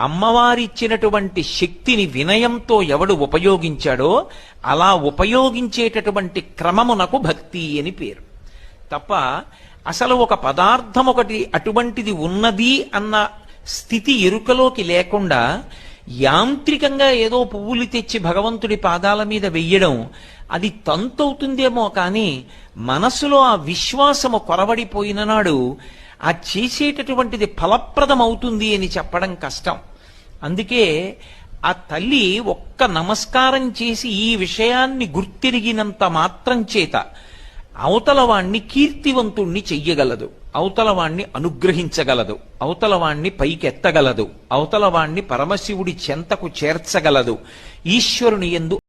అమ్మవారిచ్చినటువంటి శక్తిని వినయంతో ఎవడు ఉపయోగించాడో అలా ఉపయోగించేటటువంటి క్రమమునకు భక్తి అని పేరు. తప్ప అసలు ఒక పదార్థం ఒకటి అటువంటిది ఉన్నది అన్న స్థితి ఎరుకలోకి లేకుండా యాంత్రికంగా ఏదో పువ్వులు తెచ్చి భగవంతుడి పాదాల మీద వెయ్యడం అది తంతవుతుందేమో కానీ మనసులో ఆ విశ్వాసము కొరవడిపోయిన నాడు ఆ చేసేటటువంటిది ఫలప్రదం అవుతుంది అని చెప్పడం కష్టం. అందుకే ఆ తల్లి ఒక్క నమస్కారం చేసి ఈ విషయాన్ని గుర్తిరిగినంత మాత్రం చేత అవతలవాణ్ణి కీర్తివంతుణ్ణి చెయ్యగలదు. అవతలవాణ్ణి అనుగ్రహించగలదు. అవతలవాణ్ణి పైకెత్తగలదు. అవతలవాణ్ణి పరమశివుడి చెంతకు చేర్చగలదు. ఈశ్వరుని ఎందు